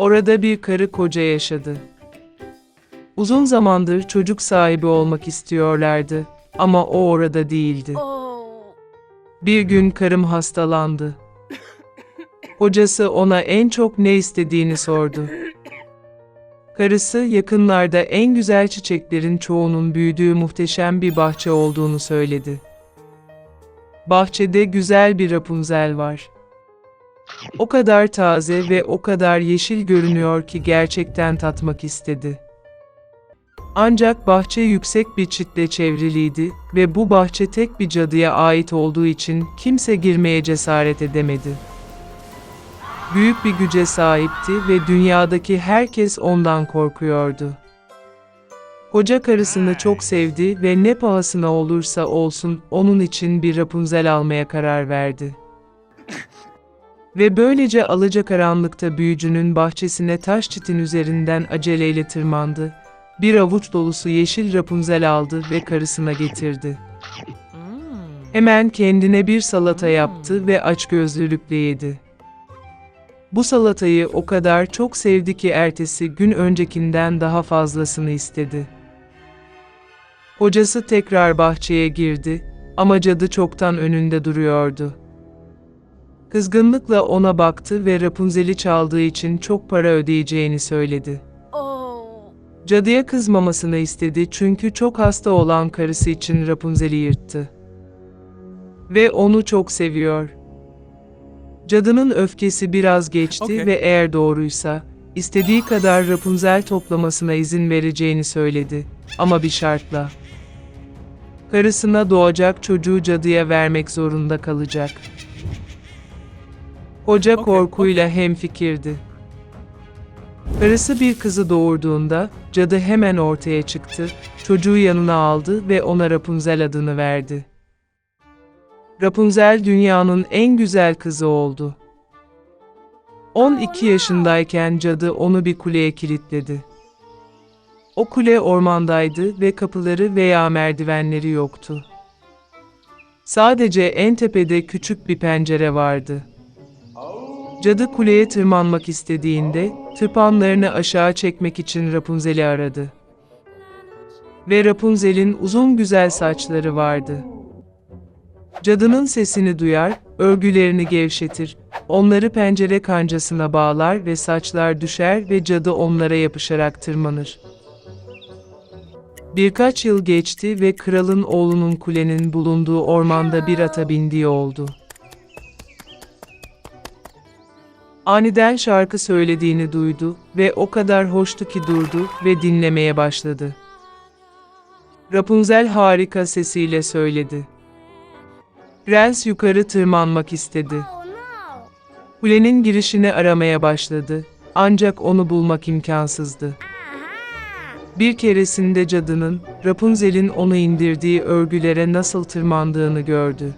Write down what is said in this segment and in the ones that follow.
Orada bir karı koca yaşadı. Uzun zamandır çocuk sahibi olmak istiyorlardı ama o orada değildi. Bir gün karım hastalandı. Kocası ona en çok ne istediğini sordu. Karısı yakınlarda en güzel çiçeklerin çoğunun büyüdüğü muhteşem bir bahçe olduğunu söyledi. Bahçede güzel bir Rapunzel var. O kadar taze ve o kadar yeşil görünüyor ki gerçekten tatmak istedi. Ancak bahçe yüksek bir çitle çevriliydi ve bu bahçe tek bir cadıya ait olduğu için kimse girmeye cesaret edemedi. Büyük bir güce sahipti ve dünyadaki herkes ondan korkuyordu. Koca karısını çok sevdi ve ne pahasına olursa olsun onun için bir Rapunzel almaya karar verdi. Ve böylece alacakaranlıkta büyücünün bahçesine taş çitin üzerinden aceleyle tırmandı. Bir avuç dolusu yeşil Rapunzel aldı ve karısına getirdi. Hemen kendine bir salata yaptı ve açgözlülükle yedi. Bu salatayı o kadar çok sevdi ki ertesi gün öncekinden daha fazlasını istedi. Hocası tekrar bahçeye girdi ama cadı çoktan önünde duruyordu. Kızgınlıkla ona baktı ve Rapunzel'i çaldığı için çok para ödeyeceğini söyledi. Oh. Cadıya kızmamasını istedi çünkü çok hasta olan karısı için Rapunzel'i yırttı. Ve onu çok seviyor. Cadının öfkesi biraz geçti Okey. ve eğer doğruysa, istediği kadar Rapunzel toplamasına izin vereceğini söyledi. Ama bir şartla. Karısına doğacak çocuğu cadıya vermek zorunda kalacak. Hoca korkuyla hemfikirdi. Karısı bir kızı doğurduğunda, cadı hemen ortaya çıktı, çocuğu yanına aldı ve ona Rapunzel adını verdi. Rapunzel dünyanın en güzel kızı oldu. 12 yaşındayken cadı onu bir kuleye kilitledi. O kule ormandaydı ve kapıları veya merdivenleri yoktu. Sadece en tepede küçük bir pencere vardı. Cadı kuleye tırmanmak istediğinde, tırpanlarını aşağı çekmek için Rapunzel'i aradı. Ve Rapunzel'in uzun güzel saçları vardı. Cadının sesini duyar, örgülerini gevşetir, onları pencere kancasına bağlar ve saçlar düşer ve cadı onlara yapışarak tırmanır. Birkaç yıl geçti ve kralın oğlunun kulenin bulunduğu ormanda bir ata bindiği oldu. Aniden şarkı söylediğini duydu ve o kadar hoştu ki durdu ve dinlemeye başladı. Rapunzel harika sesiyle söyledi. Prens yukarı tırmanmak istedi. Kulenin girişini aramaya başladı. Ancak onu bulmak imkansızdı. Bir keresinde cadının, Rapunzel'in onu indirdiği örgülere nasıl tırmandığını gördü.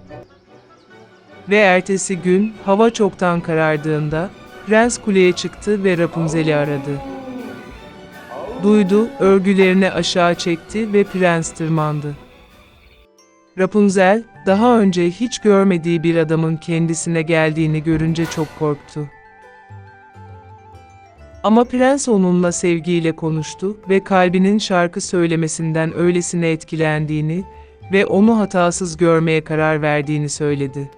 Ve ertesi gün, hava çoktan karardığında, Prens kuleye çıktı ve Rapunzel'i aradı. Duydu, örgülerini aşağı çekti ve prens tırmandı. Rapunzel, daha önce hiç görmediği bir adamın kendisine geldiğini görünce çok korktu. Ama prens onunla sevgiyle konuştu ve kalbinin şarkı söylemesinden öylesine etkilendiğini ve onu hatasız görmeye karar verdiğini söyledi.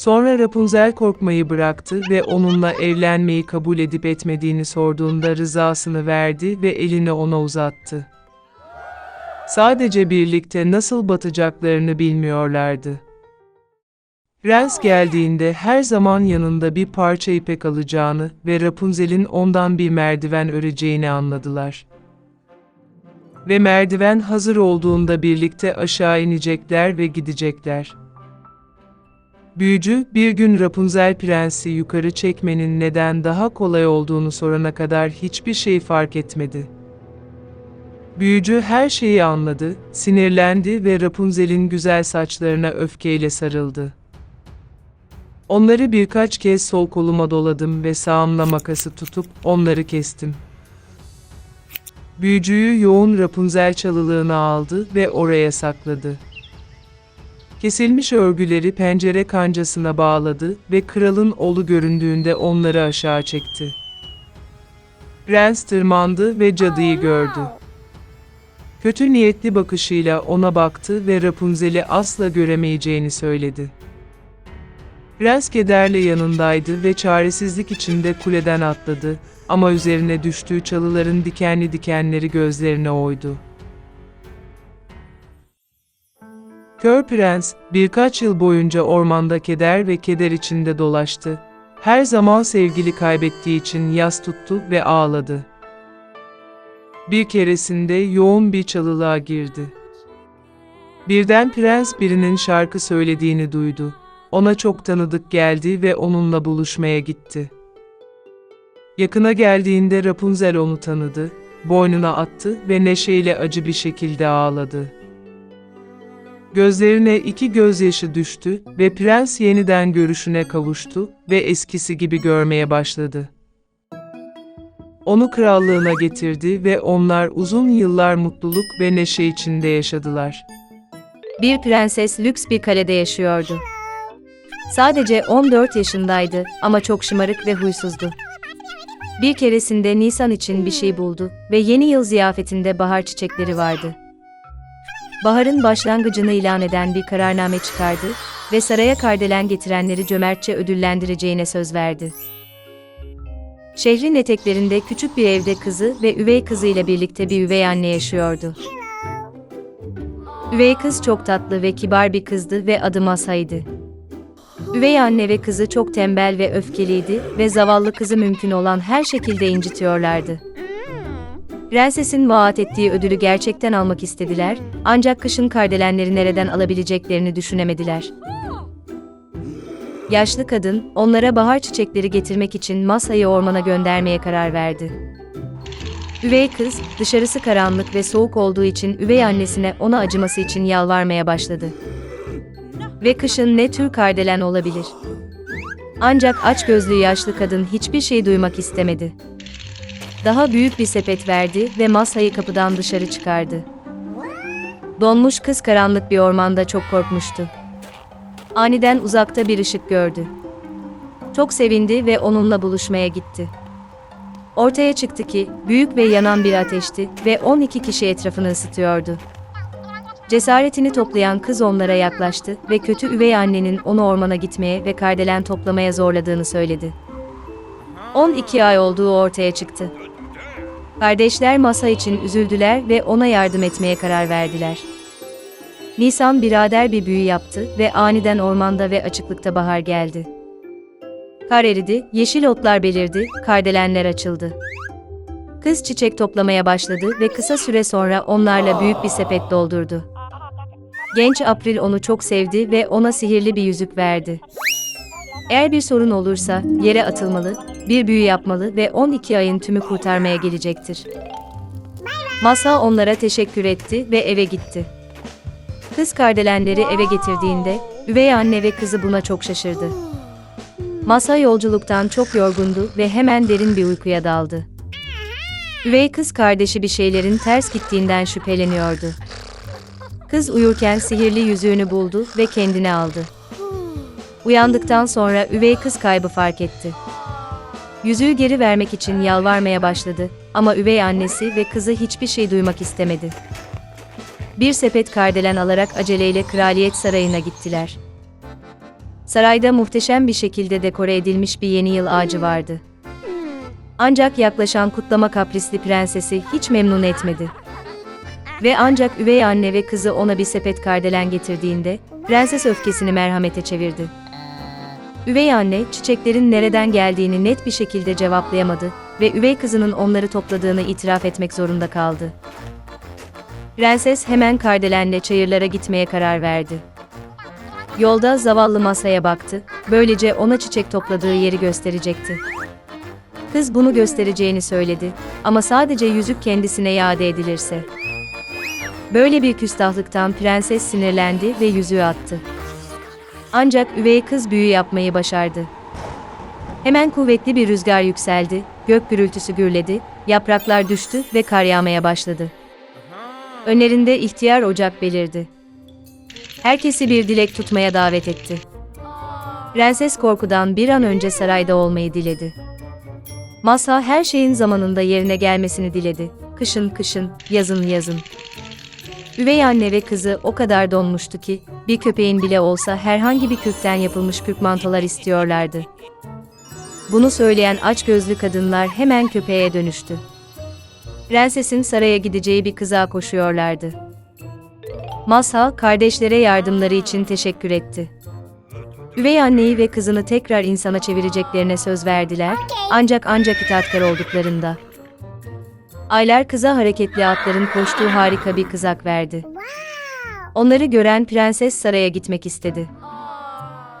Sonra Rapunzel korkmayı bıraktı ve onunla evlenmeyi kabul edip etmediğini sorduğunda rızasını verdi ve elini ona uzattı. Sadece birlikte nasıl batacaklarını bilmiyorlardı. Prens geldiğinde her zaman yanında bir parça ipek alacağını ve Rapunzel'in ondan bir merdiven öreceğini anladılar. Ve merdiven hazır olduğunda birlikte aşağı inecekler ve gidecekler. Büyücü bir gün Rapunzel prensi yukarı çekmenin neden daha kolay olduğunu sorana kadar hiçbir şey fark etmedi. Büyücü her şeyi anladı, sinirlendi ve Rapunzel'in güzel saçlarına öfkeyle sarıldı. Onları birkaç kez sol koluma doladım ve sağımla makası tutup onları kestim. Büyücüyü yoğun Rapunzel çalılığına aldı ve oraya sakladı. Kesilmiş örgüleri pencere kancasına bağladı ve kralın oğlu göründüğünde onları aşağı çekti. Prens tırmandı ve cadıyı gördü. Kötü niyetli bakışıyla ona baktı ve Rapunzel'i asla göremeyeceğini söyledi. Prens kederle yanındaydı ve çaresizlik içinde kuleden atladı ama üzerine düştüğü çalıların dikenli dikenleri gözlerine oydu. Kör Prens birkaç yıl boyunca ormanda keder ve keder içinde dolaştı. Her zaman sevgili kaybettiği için yas tuttu ve ağladı. Bir keresinde yoğun bir çalılığa girdi. Birden prens birinin şarkı söylediğini duydu. Ona çok tanıdık geldi ve onunla buluşmaya gitti. Yakına geldiğinde Rapunzel onu tanıdı, boynuna attı ve neşeyle acı bir şekilde ağladı. Gözlerine iki gözyaşı düştü ve prens yeniden görüşüne kavuştu ve eskisi gibi görmeye başladı. Onu krallığına getirdi ve onlar uzun yıllar mutluluk ve neşe içinde yaşadılar. Bir prenses lüks bir kalede yaşıyordu. Sadece 14 yaşındaydı ama çok şımarık ve huysuzdu. Bir keresinde Nisan için bir şey buldu ve yeni yıl ziyafetinde bahar çiçekleri vardı. Baharın başlangıcını ilan eden bir kararname çıkardı ve saraya kardelen getirenleri cömertçe ödüllendireceğine söz verdi. Şehrin eteklerinde küçük bir evde kızı ve üvey kızı ile birlikte bir üvey anne yaşıyordu. Üvey kız çok tatlı ve kibar bir kızdı ve adı Masa'ydı. Üvey anne ve kızı çok tembel ve öfkeliydi ve zavallı kızı mümkün olan her şekilde incitiyorlardı. Prensesin vaat ettiği ödülü gerçekten almak istediler, ancak kışın kardelenleri nereden alabileceklerini düşünemediler. Yaşlı kadın, onlara bahar çiçekleri getirmek için Masa'yı ormana göndermeye karar verdi. Üvey kız, dışarısı karanlık ve soğuk olduğu için üvey annesine ona acıması için yalvarmaya başladı. Ve kışın ne tür kardelen olabilir? Ancak açgözlü yaşlı kadın hiçbir şey duymak istemedi. Daha büyük bir sepet verdi ve masayı kapıdan dışarı çıkardı. Donmuş kız karanlık bir ormanda çok korkmuştu. Aniden uzakta bir ışık gördü. Çok sevindi ve onunla buluşmaya gitti. Ortaya çıktı ki büyük ve yanan bir ateşti ve 12 kişi etrafını ısıtıyordu. Cesaretini toplayan kız onlara yaklaştı ve kötü üvey annenin onu ormana gitmeye ve kardelen toplamaya zorladığını söyledi. 12 ay olduğu ortaya çıktı. Kardeşler masa için üzüldüler ve ona yardım etmeye karar verdiler. Nisan birader bir büyü yaptı ve aniden ormanda ve açıklıkta bahar geldi. Kar eridi, yeşil otlar belirdi, kardelenler açıldı. Kız çiçek toplamaya başladı ve kısa süre sonra onlarla büyük bir sepet doldurdu. Genç April onu çok sevdi ve ona sihirli bir yüzük verdi. Eğer bir sorun olursa yere atılmalı, bir büyü yapmalı ve 12 ayın tümü kurtarmaya gelecektir. Masa onlara teşekkür etti ve eve gitti. Kız kardelenleri eve getirdiğinde üvey anne ve kızı buna çok şaşırdı. Masa yolculuktan çok yorgundu ve hemen derin bir uykuya daldı. Üvey kız kardeşi bir şeylerin ters gittiğinden şüpheleniyordu. Kız uyurken sihirli yüzüğünü buldu ve kendine aldı. Uyandıktan sonra üvey kız kaybı fark etti. Yüzüğü geri vermek için yalvarmaya başladı ama üvey annesi ve kızı hiçbir şey duymak istemedi. Bir sepet kardelen alarak aceleyle kraliyet sarayına gittiler. Sarayda muhteşem bir şekilde dekore edilmiş bir yeni yıl ağacı vardı. Ancak yaklaşan kutlama kaprisli prensesi hiç memnun etmedi. Ve ancak üvey anne ve kızı ona bir sepet kardelen getirdiğinde, prenses öfkesini merhamete çevirdi. Üvey anne, çiçeklerin nereden geldiğini net bir şekilde cevaplayamadı ve üvey kızının onları topladığını itiraf etmek zorunda kaldı. Prenses hemen kardelenle çayırlara gitmeye karar verdi. Yolda zavallı masaya baktı, böylece ona çiçek topladığı yeri gösterecekti. Kız bunu göstereceğini söyledi ama sadece yüzük kendisine iade edilirse. Böyle bir küstahlıktan prenses sinirlendi ve yüzüğü attı. Ancak üvey kız büyü yapmayı başardı. Hemen kuvvetli bir rüzgar yükseldi, gök gürültüsü gürledi, yapraklar düştü ve kar yağmaya başladı. Önlerinde ihtiyar ocak belirdi. Herkesi bir dilek tutmaya davet etti. Prenses korkudan bir an önce sarayda olmayı diledi. Mazha her şeyin zamanında yerine gelmesini diledi. Kışın kışın, yazın yazın. Üvey anne ve kızı o kadar donmuştu ki, bir köpeğin bile olsa herhangi bir kürkten yapılmış kürk mantolar istiyorlardı. Bunu söyleyen açgözlü kadınlar hemen köpeğe dönüştü. Prensesin saraya gideceği bir kıza koşuyorlardı. Mazhar kardeşlere yardımları için teşekkür etti. Üvey anneyi ve kızını tekrar insana çevireceklerine söz verdiler, ancak ancak itaatkar olduklarında. Aylar kıza hareketli atların koştuğu harika bir kızak verdi. Onları gören prenses saraya gitmek istedi.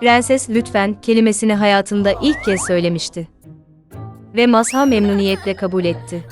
Prenses lütfen kelimesini hayatında ilk kez söylemişti. Ve Mazha memnuniyetle kabul etti.